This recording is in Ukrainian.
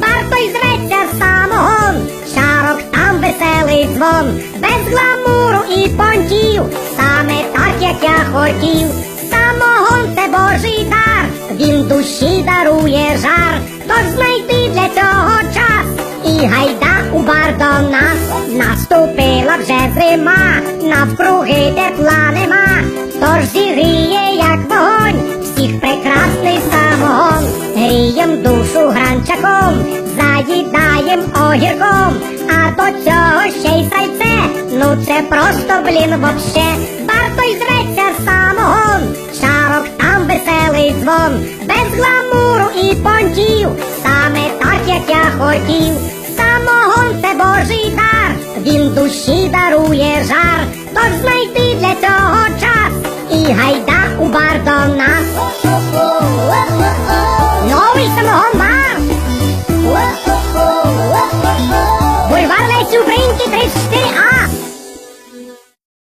Варто й зветься самогон, шарок там веселий дзвон, без гламуру і понтів, саме так, як я хотів. Самогон це Божий дар, він душі дарує жар, тож знайди для цього час. І гайда у бар до нас. Наступила вже зима, навкруги тепла нема, тож всіх прекрасний самогон, грієм душу гранчаком, заїдаєм огірком, а до цього ще й сальце, ну це просто блін вообще, варто й зветься самогон, шарок там веселий дзвон, без гламуру і понтів, саме так, як я хотів. Самогон це Божий дар, він душі дарує жар, тож знайди для цього час. І гайда у бар до нас. Mas que tristeza